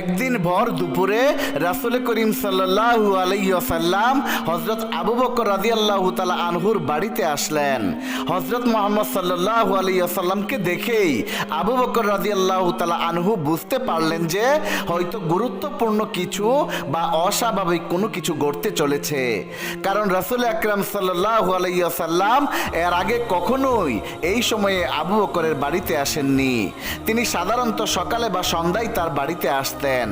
একদিন ভর দুপুরে রাসুল করিম সাল্লাহু আলাইসাল্লাম হজরত আবু বকর রাজি আল্লাহ তালা আনহুর বাড়িতে আসলেন। হজরত মোহাম্মদ সাল্লাহু আলাইসাল্লামকে দেখেই আবু বকর রাজি আল্লাহ তালা আনহু বুঝতে পারলেন যে হয়তো গুরুত্বপূর্ণ কিছু বা অস্বাভাবিক কোনো কিছু ঘটতে চলেছে। কারণ রাসুল আকরাম সাল্লাহু আলাইসাল্লাম এর আগে কখনোই এই সময়ে আবু বকরের বাড়িতে আসেননি। তিনি সাধারণত সকালে বা সন্ধ্যায় তার বাড়িতে আসতেন।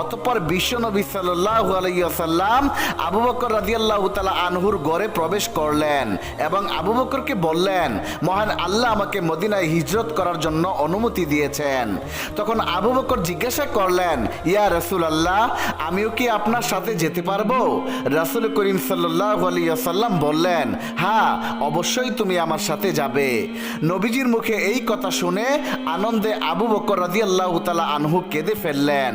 অতঃপর বিশ্বনবী সাল্লাহ আলাইসাল্লাম আবু বকর রাজিয়াল্লাহ তালা আনহুর গড়ে প্রবেশ করলেন এবং আবু বকরকে বললেন, মহান আল্লাহ আমাকে মদিনায় হিজরত করার জন্য অনুমতি দিয়েছেন। তখন আবু বকর জিজ্ঞাসা করলেন, ইয়া রসুল আল্লাহ আমিও কি আপনার সাথে যেতে পারব? রাসুল করিম সাল্লাহ আলিয়াল্লাম বললেন হ্যাঁ অবশ্যই তুমি আমার সাথে যাবে। নবীজির মুখে এই কথা শুনে আনন্দে আবু বকর রাজি আল্লাহ তালা আনহু কেঁদে ফেললেন।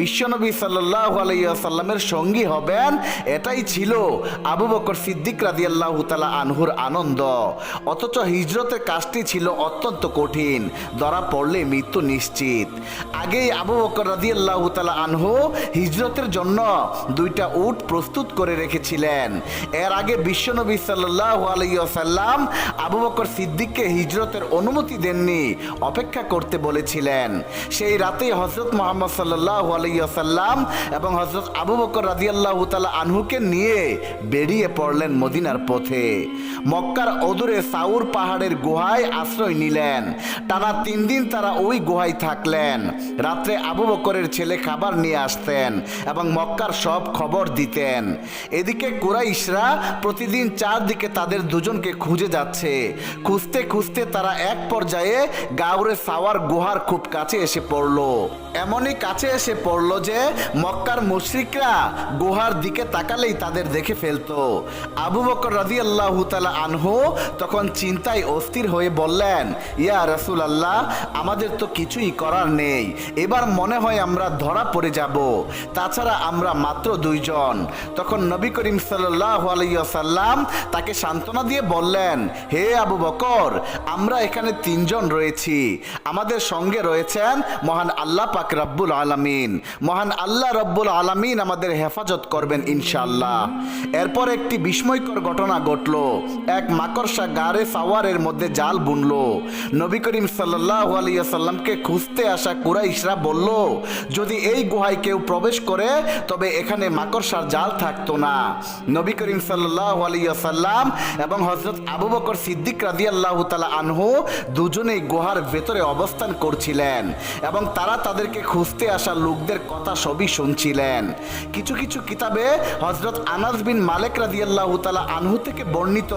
বিশ্বনবী সাল্লাহ আলাইসাল্লামের সঙ্গী হবেন, এটাই ছিল আবু বকর সিদ্দিক রাজি আল্লাহ তালা আনহুর আনন্দ। অথচ হিজরতের কাজটি ছিল অত্যন্ত কঠিন, ধরা পড়লে মৃত্যু নিশ্চিত। আগেই আবু বকর রাজি আল্লাহ তালা আনহু হিজরতের জন্য দুইটা উট প্রস্তুত করে রেখেছিলেন। এর আগে বিশ্বনবী সাল্লাহ আলাইসাল্লাম আবু বকর সিদ্দিককে হিজরতের অনুমতি দেননি, অপেক্ষা করতে বলেছিলেন। সেই রাতেই হজরত মোহাম্মদ সাল্লাহ আলাইসাল্লাম এবং হজরত আবু বকর রাজিয়াল্লাহ তালা আনহুকে নিয়ে বেরিয়ে পড়লেন মদিনার পথে। মক্কার অদূরে সাউর পাহাড়ের গুহায় আশ্রয় নিলেন। টানা তিন দিন তারা ওই গুহায় থাকলেন। রাত্রে আবু বকরের ছেলে খাবার নিয়ে আসতেন এবং মক্কার সব খবর দিতেন। এদিকে কুরাইশরা প্রতিদিন চারদিকে তাদের দুজনকে খুঁজে যাচ্ছে। খুঁজতে খুঁজতে তারা এক পর্যায়ে গাউরে সাওয়ার গুহার খুব কাছে এসে পড়ল। এমনই কাছে এসে পড়ল যে মক্কার মুশ্রিকরা গুহার দিকে তাকালেই তাদের দেখে ফেলতো। আবু বকর রাজি আল্লাহ তালা আনহু তখন চিন্তায় অস্থির হয়ে বললেন, ইয়া রসুল আল্লাহ আমাদের তো কিছুই করার নেই। এবার মনে হয় আমরা ধরা পড়ে যাব। তাছাড়া আমরা মাত্র দুইজন। তখন নবী করিম সাল্লাহ আলাইসাল্লাম তাকে সান্ত্বনা দিয়ে বললেন, হে আবু বকর, আমরা এখানে তিনজন রয়েছি। আমাদের সঙ্গে রয়েছেন মহান আল্লাহ পাক রব্বুল আলামিন। মহান আল্লাহ রব্বুল আলামিন আমাদের হেফাজত করবেন ইনশাআল্লাহ। এরপর একটি বিস্ময়কর ঘটনা ঘটল। এক মাকড়সা গাড়ে সাওয়ারের মধ্যে জাল বুনলো। নবী করিম সাল্লাহ আলিয়াল্লামকে খুঁজতে আসা কুরাইশরা বলল, যদি এই গুহায় কেউ প্রবেশ করে, তবে এখানে মাকড়সার জাল থাকতো না। নবী করিম সাল্লাহ আলিয়াল্লাম এবং হজরত আবু বকর সিদ্দিক রাজি আল্লাহ তালা আনহু দুজনেই গুহার ভেতরে অবস্থান করছিলেন এবং তারা তাদেরকে খুঁজতে আসা লোকদের কথা সবই শুনছিলেন। কিছু কিছু কিতাবে হজরত আনাস বিন মালিক রাজি আল্লাহ তালা আনহু থেকে বর্ণিত।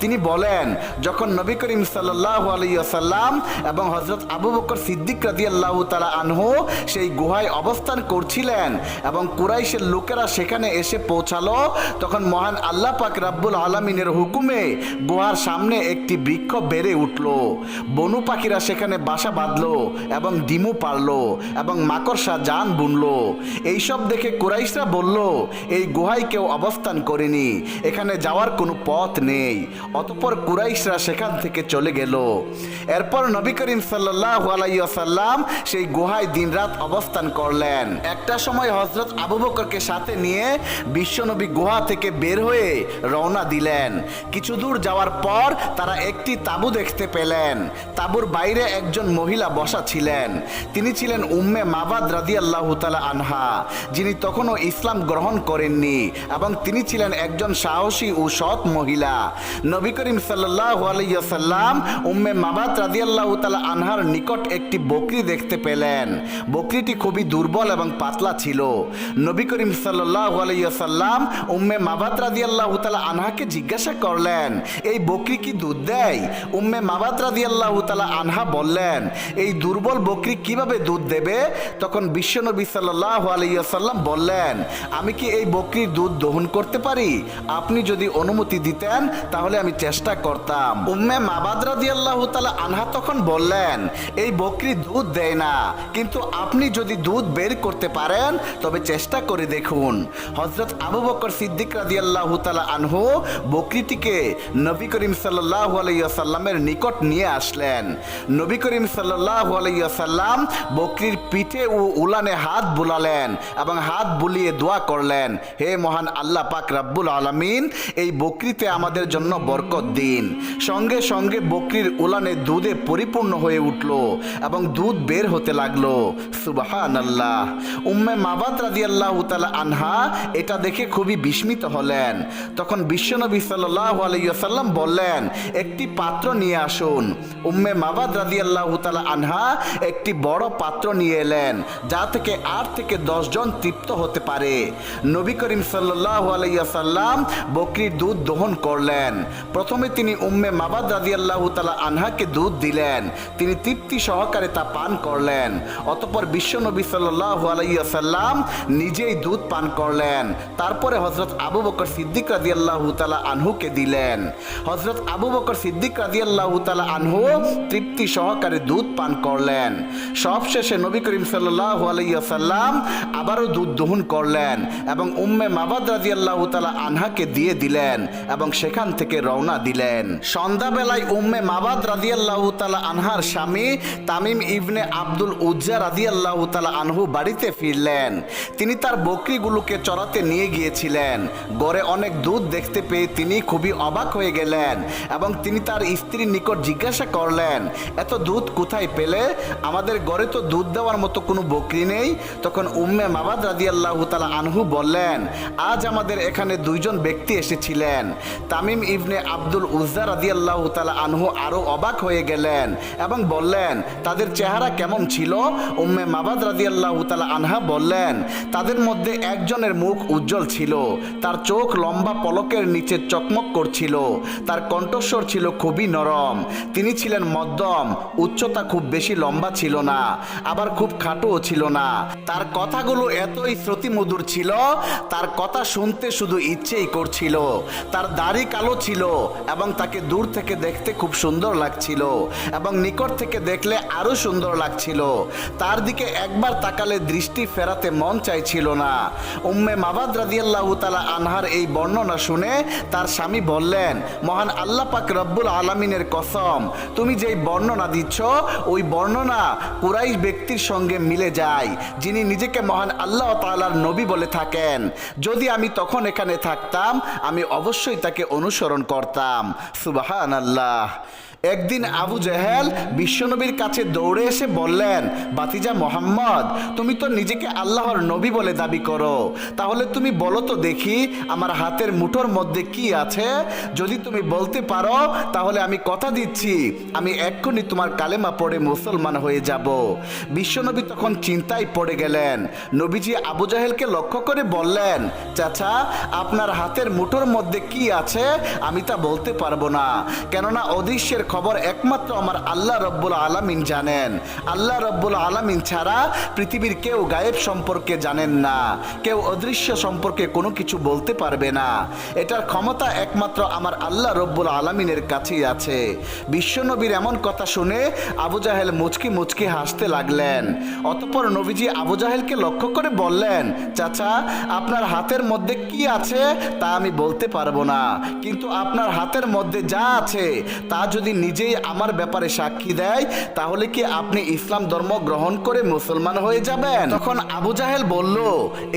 তিনি বলেন, যখন নবী করিম সাল্লাহ আলাইসাল্লাম এবং হজরত আবু বকর সিদ্দিক রাজি আল্লাহ তালা আনহু সেই গুহায় অবস্থান করছিলেন এবং কুরাইশের লোকেরা সেখানে এসে পৌঁছালো, তখন মহান আল্লাহ পাক রাব্বুল আলমিনের হুকুমে গুহার সামনে একটি বৃক্ষ বেড়ে উঠল। বনু পাখিরা সেখানে বাসা বাঁধলো এবং ডিমু পারল এবং মাকড়সা জান বুনল। এইসব দেখে কুরাইশরা বলল, এই গুহায় কেউ অবস্থান করেনি, এখানে যাওয়ার কোনো পথ নেই। অতপর কুরাইশরা সেখান থেকে চলে গেল। এরপর নবী করিম সাল্লাহ আলাইসাল্লাম সেই গুহায় দিনরাত অবস্থান করলেন। একটা সময় হজরত আবু বকরকে সাথে নিয়ে বিশ্বনবী গুহা থেকে বের হয়ে রওনা দিলেন। কিছু দূর যাওয়ার পর তারা একটি তাঁবু দেখতে পেলেন। তাঁবুর বাইরে একজন মহিলা বসা ছিলেন। তিনি ছিলেন উম্মে মাবাদ রাদি আল্লাহ আনহা, যিনি তখনও ইসলাম গ্রহণ করেননি এবং তিনি ছিলেন একজন সাহসী ও সৎ মহিলা। নবী করিম সাল্লাহ আলাইসাল্লাম উম্মে মাবাদ রাদি আল্লাহ আনহার নিকট একটি বকরি দেখতে পেলেন। বকরিটি খুবই দুর্বল এবং পাতলা ছিল। নবী করিম সাল্লাহ আলাইসাল্লাম উম্মে মাবাদ রাদি আল্লাহ তালা আনহাকে জিজ্ঞাসা করলেন, এই বকরি কি দুধ দেয়? উম্মে মাবাদ রাদি আল্লাহ আনহা বললেন, এই দুর্বল বকরি কীভাবে দুধ দেবে? তখন বিশ্বনবী সাল্লাহ আলাইসাল্লাম বললেন, আমি কি এই বকরির দুধ দহন করতে পারি? আপনি যদি অনুমতি দিতেন, তাহলে আমি চেষ্টা করতাম। উম্মে মাবাদ রাদি আল্লাহ আনহা তখন বললেন, এই বকরি দুধ দেয় না, কিন্তু আপনি যদি দুধ বের করতে পারেন, তবে চেষ্টা করে দেখুন। হজরত আবু বকর সিদ্দিক রাদি আল্লাহ আনহু বকরিটিকে নবী করিম সাল্লাহ আলাইসাল্লামের নিকট নিয়ে আসলেন। নবী করিম সাল্লাহ আলাইসাল্লাম বকরির পিঠ পিঠে ও উলানে হাত বুলালেন এবং হাত বুলিয়ে দোয়া করলেন, হে মহান আল্লাহ পাক রাব্বুল আলামিন, এই বকরিতে আমাদের জন্য বরকত দিন। সঙ্গে সঙ্গে বকরির উলানে দুধে পরিপূর্ণ হয়ে উঠল এবং দুধ বের হতে লাগল। সুবাহান আল্লাহ উম্মে মাবাদ রাজি আল্লাহ আনহা এটা দেখে খুবই বিস্মিত হলেন। তখন বিশ্বনবী সাল্লাহ আলাইসাল্লাম বললেন, একটি পাত্র নিয়ে আসুন। উম্মে মাবাদ রাজি আল্লাহ আনহা একটি বড় পাত্র নিয়ে এলেন যা থেকে আট থেকে দশ জন তৃপ্ত হতে পারে। নবী করিম সাল্লাহ আলাইসাল্লাম বকরির দুধ দহন করলেন। প্রথমে তিনি উম্মে মাবাদ রাজি আল্লাহ আনহাকে দুধ দিলেন। তিনি তৃপ্তি সহকারে তা পান করলেন। অতপর বিশ্বনবী সাল্লাহ আলাইসাল্লাম নিজেই দুধ পান করলেন। তারপরে হজরত আবু বকর সিদ্দিক রাজি আল্লাহ তালা আনহুকে দিলেন। হজরত আবু বকর সিদ্দিক রাজি আল্লাহ তালা আনহু তৃপ্তি সহকারে দুধ পান করলেন। সবশেষে নবী করিম সাল্লাহ আলাইসাল্লাম আবারও দুধ দহন করলেন এবং উম্মে মাবাদ রাজি আল্লাহ তালা আনহাকে দিয়ে দিলেন এবং সেখান থেকে রওনা দিলেন। সন্ধ্যাবেলায় উম্মে মাবাদ রাজি আল্লাহ তালা আনহার স্বামী তামিম ইবনে আব্দুল উজ্জা রাজি আল্লাহ তালা আনহু বাড়িতে ফিরলেন। তিনি তার বকরিগুলোকে চড়াতে নিয়ে গিয়েছিলেন। গড়ে অনেক দুধ দেখতে পেয়ে তিনি খুবই অবাক হয়ে গেলেন এবং তিনি তার স্ত্রীর নিকট জিজ্ঞাসা করলেন, এত দুধ কোথায় পেলে? আমাদের গড়ে তো দুধ দেওয়ার মতো কোনো বকরি নেই। তখন উম্মে মাবাদ রাজি আল্লাহ তালা আনহু বললেন, আজ আমাদের এখানে দুইজন ব্যক্তি এসেছিলেন। তামিম ইবনে আব্দুল উজ্জা রাজি আল্লাহ তালা আনহু আরও অবাক হয়ে গেলেন এবং বললেন, তাদের চেহারা কেমন ছিল? উম্মে মাবাদ রাজি আল্লাহ তালা আনহা বললেন, তাদের মধ্যে একজনের মুখ উজ্জ্বল ছিল, তার চোখ লম্বা পলকের নিচে চকমক করছিল, তার কণ্ঠস্বর ছিল খুবই নরম। তিনি ছিলেন মধ্যম, উচ্চতা খুব বেশি লম্বা ছিল না, আবার খুব খাটোও ছিল না। তার কথাগুলো এতই শ্রুতিমধুর ছিল, তার কথা শুনতে শুধু ইচ্ছেই করছিল। তার দাড়ি কালো ছিল এবং তাকে দূর থেকে দেখতে খুব সুন্দর লাগছিল এবং নিকট থেকে দেখলে আরও সুন্দর লাগছিল। তার দিকে একবার তাকালে দৃষ্টি ফেরাতে মন চাইছিল না। উম্মে মাবাদ রাদিয়াল্লাহ তালা আনহার এই বর্ণনা শুনে তার স্বামী বললেন, মহান আল্লাহ পাক রব্বুল আলমিনের কসম, তুমি যেই বর্ণনা দিচ্ছ, ওই বর্ণনা কুরাইশ ব্যক্তির সঙ্গে মিলে যায় যিনি নিজেকে মহান আল্লাহ তালার নবী বলে থাকেন। যদি আমি তখন এখানে থাকতাম, আমি অবশ্যই তাকে অনুসরণ করতাম। সুবাহান আল্লাহ একদিন আবু জেহেল বিশ্বনবীর কাছে দৌড়ে এসে বললেন, বাতিজা মোহাম্মদ, তুমি তো নিজেকে আল্লাহর নবী বলে দাবি করো। তাহলে তুমি বলো তো দেখি আমার হাতের মুঠোর মধ্যে কি আছে? যদি তুমি বলতে পারো, তাহলে আমি কথা দিচ্ছি। আমি এক্ষুনি তোমার কালেমা পড়ে মুসলমান হয়ে যাব। বিশ্বনবী তখন চিন্তায় পড়ে গেলেন। নবীজি আবু জাহেলকে লক্ষ্য করে বললেন, চাচা, আপনার হাতের মুঠোর মধ্যে কি আছে? আমি তা বলতে পারব না। কেননা অদৃশ্যের খবর একমাত্র আমার আল্লাহ রব্বুল আলামিন জানেন। আল্লাহ রব্বুল আলামিন ছাড়া পৃথিবীর কেউ গায়েব সম্পর্কে জানেন না। কেউ অদৃশ্য সম্পর্কে কোনো কিছু বলতে পারবে না। এটার ক্ষমতা একমাত্র আমার আল্লাহ রব্বুল আলামিনের কাছেই আছে। বিশ্বনবীর এমন কথা শুনে আবু জাহেল মুচকি মুচকি হাসতে লাগলেন। অতপর নবীজি আবু জাহেলকে লক্ষ্য করে বললেন, চাচা, আপনার হাতের মধ্যে কি আছে তা আমি বলতে পারব না। কিন্তু আপনার হাতের মধ্যে যা আছে তা যদি নিজেই আমার ব্যাপারে সাক্ষী দেয়, তাহলে কি আপনি ইসলাম ধর্ম গ্রহণ করে মুসলমান হয়ে যাবেন? তখন আবু জাহেল বলল,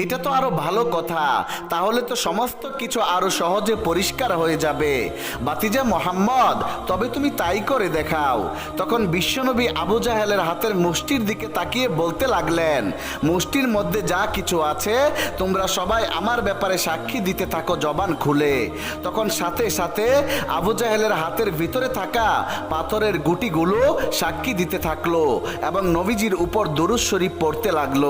এটা তো আরও ভালো কথা। তাহলে তো সমস্ত কিছু আরও সহজে পরিষ্কার হয়ে যাবে। বাতিজা মোহাম্মদ, তবে তুমি তাই করে দেখাও। তখন বিশ্বনবী আবু জাহেলের হাতের মুষ্টির দিকে তাকিয়ে বলতে লাগলেন, মুষ্টির মধ্যে যা কিছু আছে, তোমরা সবাই আমার ব্যাপারে সাক্ষী দিতে থাকো জবান খুলে। তখন সাথে সাথে আবু জাহেলের হাতের ভিতরে থাকা পাথরের গুটিগুলো সাক্ষী দিতে থাকল এবং নবীজির উপর দরুদ শরীফ পড়তে লাগল।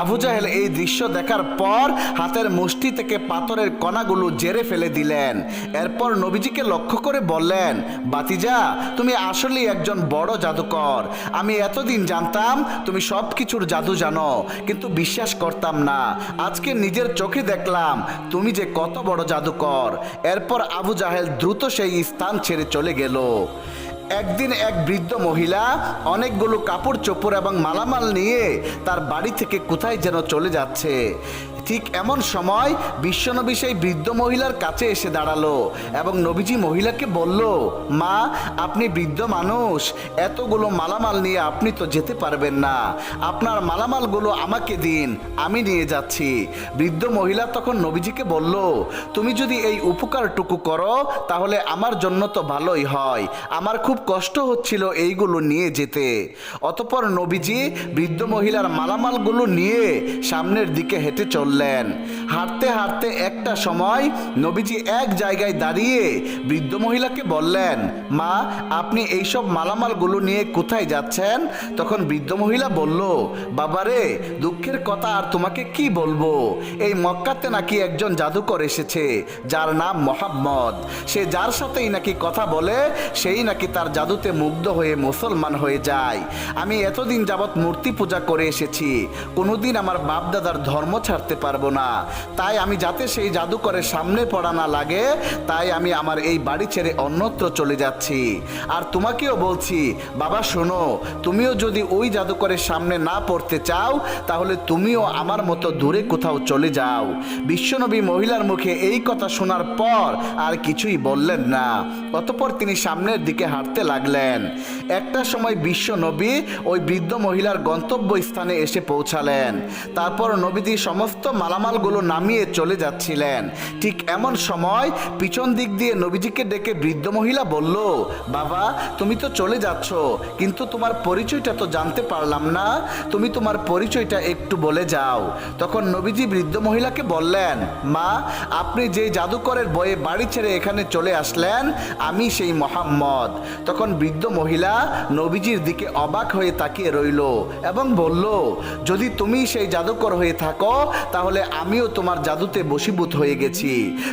আবু জাহেল এই দৃশ্য দেখার পর হাতের মুষ্টি থেকে পাথরের কণাগুলো জেরে ফেলে দিলেন। এরপর নবীজিকে লক্ষ্য করে বললেন, বাতিজা, তুমি আসলেই একজন বড় জাদুকর। আমি এতদিন জানতাম তুমি সব কিছুর জাদু জানো, কিন্তু বিশ্বাস করতাম না। আজকে নিজের চোখে দেখলাম তুমি যে কত বড় জাদুকর। এরপর আবু জাহেল দ্রুত সেই স্থান ছেড়ে চলে গেল। একদিন এক বৃদ্ধ মহিলা অনেকগুলো কাপড়, চোপড় এবং মালামাল নিয়ে তার বাড়ি থেকে কোথায় যেন চলে যাচ্ছে। ঠিক এমন সময় বিশ্বনবী সেই বৃদ্ধ মহিলার কাছে এসে দাঁড়াল এবং নবীজি মহিলাকে বলল, মা, আপনি বৃদ্ধ মানুষ, এতগুলো মালামাল নিয়ে আপনি তো যেতে পারবেন না। আপনার মালামালগুলো আমাকে দিন, আমি নিয়ে যাচ্ছি। বৃদ্ধ মহিলা তখন নবীজিকে বলল, তুমি যদি এই উপকারটুকু করো, তাহলে আমার জন্য তো ভালোই হয়। আমার খুব কষ্ট হচ্ছিল এইগুলো নিয়ে যেতে। অতপর নবীজি বৃদ্ধ মহিলার মালামালগুলো নিয়ে সামনের দিকে হেঁটে চললেন। হাঁটতে হাঁটতে একটা সময় নবীজি এক জায়গায় দাঁড়িয়ে বৃদ্ধ মহিলাকে বললেন, মা, আপনি এইসব মালামালগুলো নিয়ে কোথায় যাচ্ছেন? তখন বৃদ্ধ মহিলা বলল, বাবারে, দুঃখের কথা আর তোমাকে কি বলব? এই মক্কাতে নাকি একজন জাদুকর এসেছে, যার নাম মোহাম্মদ। সে যার সাথেই নাকি কথা বলে, সেই নাকি তার জাদুতে মুগ্ধ হয়ে মুসলমান হয়ে যায়। আমি এতদিন যাবৎ মূর্তি পূজা করে এসেছি। কোনোদিন আমার বাপ দাদার ধর্ম ছাড়তে পারব না। তাই আমি যাতে সেই জাদুকরের সামনে পড়া না লাগে, তাই আমি আমার এই বাড়ি ছেড়ে অন্যত্র চলে যাচ্ছি। আর তোমাকেও বলছি, বাবা শোনো, তুমিও যদি ওই জাদুকরের সামনে না পড়তে চাও, তাহলে তুমিও আমার মতো দূরে কোথাও চলে যাও। বিশ্বনবী মহিলার মুখে এই কথা শোনার পর আর কিছুই বললেন না। অতপর তিনি সামনের দিকে হাঁটতে লাগলেন। একটা সময় বিশ্বনবী ওই বৃদ্ধ মহিলার গন্তব্য স্থানে এসে পৌঁছালেন। তারপর নবীজি সমস্ত মালামালগুলো নামিয়ে চলে যাচ্ছিলেন। ঠিক এমন সময় পিছন দিক দিয়ে নবীজিকে ডেকে বৃদ্ধ মহিলা বলল, বাবা, তুমি তো চলে যাচ্ছ, কিন্তু তোমার পরিচয়টা তো জানতে পারলাম না। তুমি তোমার পরিচয়টা একটু বলে যাও। তখন নবীজি বৃদ্ধ মহিলাকে বললেন, মা, আপনি যে জাদুকরের বয়ে বাড়ি ছেড়ে এখানে চলে আসলেন, আমি সেই মোহাম্মদ। তখন বৃদ্ধ মহিলা নবীজির দিকে অবাক হয়ে তাকিয়ে রইল এবং বলল, যদি তুমি সেই জাদুকর হয়ে থাকো তাহলে আমিও তোমার জাদুতে বশীভূত হয়ে গেছি।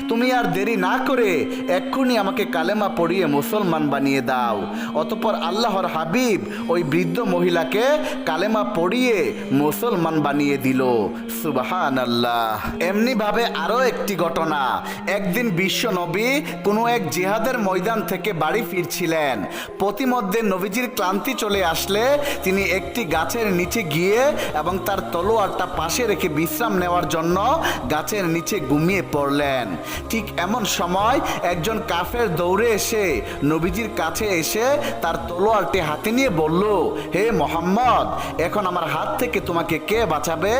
তুমি আর দেরি না করে এক্ষুনি আমাকে কালেমা পড়িয়ে মুসলমান বানিয়ে দাও। অতপর আল্লাহর হাবিব ওই বৃদ্ধ মহিলাকে কালেমা পড়িয়ে মুসলমান বানিয়ে দিল। সুবাহান আল্লাহ এমনি ভাবে আরও একটি ঘটনা। একদিন বিশ্ব নবী কোনো এক জিহাদের ময়দান থেকে বাড়ি ফিরছিলেন। প্রতিমধ্যে নবীজির ক্লান্তি চলে আসলে তিনি একটি গাছের নিচে গিয়ে এবং তার তলোয়ারটা পাশে রেখে বিশ্রাম নেওয়ার জন্য গাছের নিচে ঘুমিয়ে পড়লেন। ঠিক এমন সময় একজন কাফের দৌড়ে এসে নবীজির কাছে এসে তার তলোয়ারটি হাতে নিয়ে বলল, হে মোহাম্মদ, এখন আমার হাত থেকে তোমাকে কে বাঁচাবে?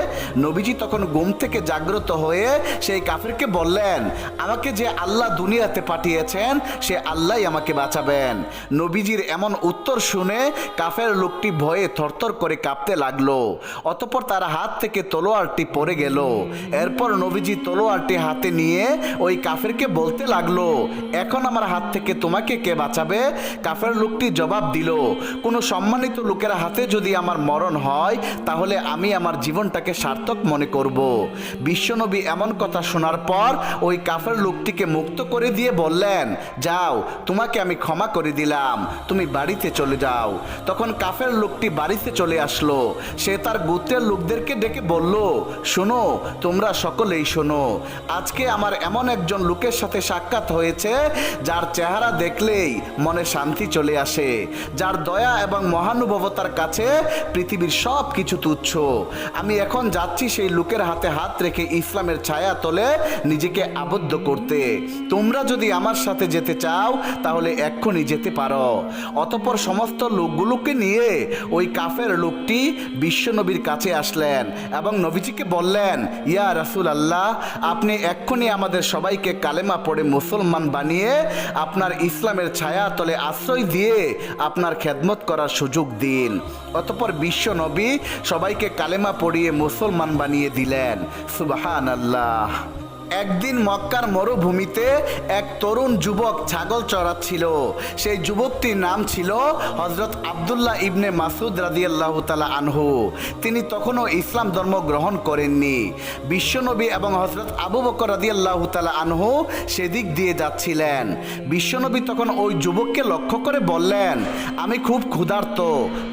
নবীজি তখন ঘুম থেকে জাগ্রত হয়ে সেই কাফেরকে বললেন, আমাকে যে আল্লাহ দুনিয়াতে পাঠিয়েছেন, সে আল্লাহই আমাকে বাঁচাবেন। নবীজির এমন উত্তর শুনে কাফের লোকটি ভয়ে থরথর করে কাঁপতে লাগল। অতপর তার হাত থেকে তলোয়ারটি পড়ে গেল। এরপর নবীজি তলোয়ারটি হাতে নিয়ে ওই কাফেরকে বলতে লাগল, এখন আমার হাত থেকে তোমাকে কে বাঁচাবে? কাফের লোকটি জবাব দিল, কোনো সম্মানিত লোকের হাতে যদি আমার মরণ হয়, তাহলে আমি আমার জীবনটাকে সার্থক মনে করব। বিশ্বনবী এমন কথা শোনার পর ওই কাফের লোকটিকে মুক্ত করে দিয়ে বললেন, যাও, তোমাকে আমি ক্ষমা করে দিলাম, তুমি বাড়িতে চলে যাও। তখন কাফের লোকটি বাড়িতে চলে আসলো। সে তার গোত্রের লোকদেরকে ডেকে বলল, শোনো তোমরা সকলেই শোনো। আজকে আমার এমন একজন লোকের সাথে সাক্ষাৎ হয়েছে, যার চেহারা দেখলেই মনে শান্তি চলে আসে, যার দয়া এবং মহানুভবতার কাছে পৃথিবীর সব কিছু তুচ্ছ। আমি এখন যাচ্ছি সেই লোকের হাতে হাত রেখে ইসলামের ছায়া তলে নিজেকে আবদ্ধ করতে। তোমরা যদি আমার সাথে যেতে চাও, তাহলে এক্ষুনি যেতে পারো। অতপর সমস্ত লোকগুলোকে নিয়ে ওই কাফের লোকটি বিশ্বনবীর কাছে আসলেন এবং নবীজিকে বললেন ইয়া রাসুল আল্লাহ আপনি এক্ষুনি আমাদের সবাইকে কালেমা পড়ে মুসলমান বানিয়ে আপনার ইসলামের ছায়া তলে আশ্রয় দিয়ে আপনার খেদমত করার সুযোগ দিন। অতপর বিশ্ব নবী সবাইকে কালেমা পড়িয়ে মুসলমান বানিয়ে দিলেন। সুবাহান আল্লাহ একদিন মক্কার মরুভূমিতে এক তরুণ যুবক ছাগল চড়াচ্ছিল। সেই যুবকটির নাম ছিল হজরত আবদুল্লাহ ইবনে মাসুদ রাদিয়াল্লাহ তালা আনহু। তিনি তখনও ইসলাম ধর্ম গ্রহণ করেননি। বিশ্বনবী এবং হজরত আবু বকর রাদিয়াল্লাহ তালা আনহু সেদিক দিয়ে যাচ্ছিলেন। বিশ্বনবী তখন ওই যুবককে লক্ষ্য করে বললেন, আমি খুব ক্ষুধার্ত,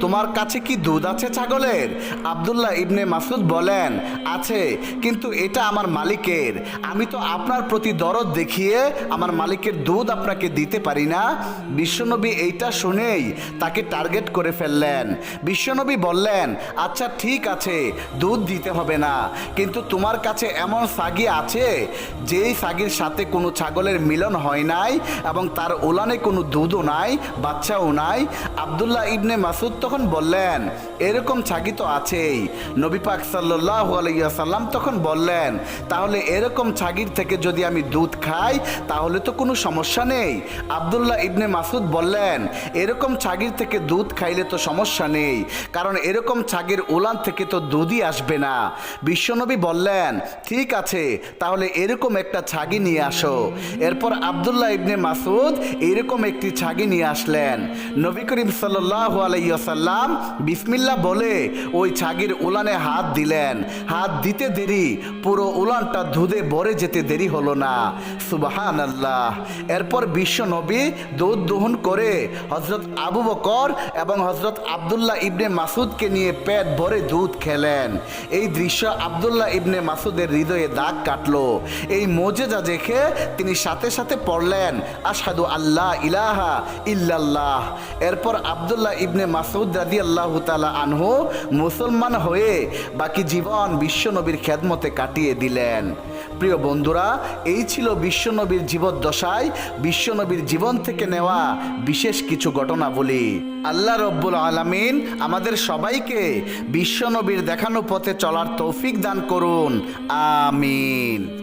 তোমার কাছে কি দুধ আছে ছাগলের? আবদুল্লাহ ইবনে মাসুদ বলেন, আছে, কিন্তু এটা আমার মালিকের। আমি তো আপনার প্রতি দরদ দেখিয়ে আমার মালিকের দুধ আপনাকে দিতে পারি না। বিশ্বনবী এইটা শুনেই তাকে টার্গেট করে ফেললেন। বিশ্বনবী বললেন আচ্ছা ঠিক আছে, দুধ দিতে হবে না। কিন্তু তোমার কাছে এমন সাগি আছে, যেই সাগির সাথে কোনো ছাগলের মিলন হয় নাই এবং তার ওলানে কোনো দুধও নাই, বাচ্চাও নাই। আবদুল্লাহ ইবনে মাসুদ তখন বললেন, এরকম ছাগি তো আছেই। নবী পাক সাল্লাহ আলাইসাল্লাম তখন বললেন, তাহলে এরকম ছাগির থেকে যদি আমি দুধ খাই, তাহলে তো কোনো সমস্যা নেই। আবদুল্লাহ ইবনে মাসুদ বললেন, এরকম ছাগির থেকে দুধ খাইলে তো সমস্যা নেই, কারণ এরকম ছাগির উলান থেকে তো দুধই আসবে না। বিশ্বনবী বললেন, ঠিক আছে, তাহলে এরকম একটা ছাগি নিয়ে আসো। এরপর আবদুল্লাহ ইবনে মাসুদ এরকম একটি ছাগি নিয়ে আসলেন। নবী করিম সাল্লাহ আলাইসাল্লাম বিসমিল্লা বলে ওই ছাগির উলানে হাত দিলেন। হাত দিতে দেরি, পুরো উলানটা দুধে ভরে যেতে দেরি হলো না। সুবাহান আল্লাহ এরপর বিশ্ব নবী দুধ দহন করে হজরত আবু বকর এবং হজরত আবদুল্লাহ ইবনে মাসুদকে নিয়ে পেট ভরে দুধ খেলেন। এই দৃশ্য আবদুল্লাহ ইবনে মাসুদের হৃদয়ে দাগ কাটলো। এই মোজেজা দেখে তিনি সাথে সাথে পড়লেন আসাদু আল্লাহ ইলাহা ইল্লাল্লাহ। এরপর আবদুল্লাহ ইবনে মাসুদ রাদি আল্লাহ তালা আনহু মুসলমান হয়ে বাকি জীবন বিশ্বনবীর খেদমতে কাটিয়ে দিলেন। প্রিয় বন্ধুরা, এই ছিল বিশ্বনবীর জীবদ্দশায়। বিশ্বনবীর জীবন থেকে নেওয়া বিশেষ কিছু ঘটনাবলী। আল্লাহ রব্বুল আলমিন আমাদের সবাইকে বিশ্বনবীর দেখানো পথে চলার তৌফিক দান করুন। আমিন।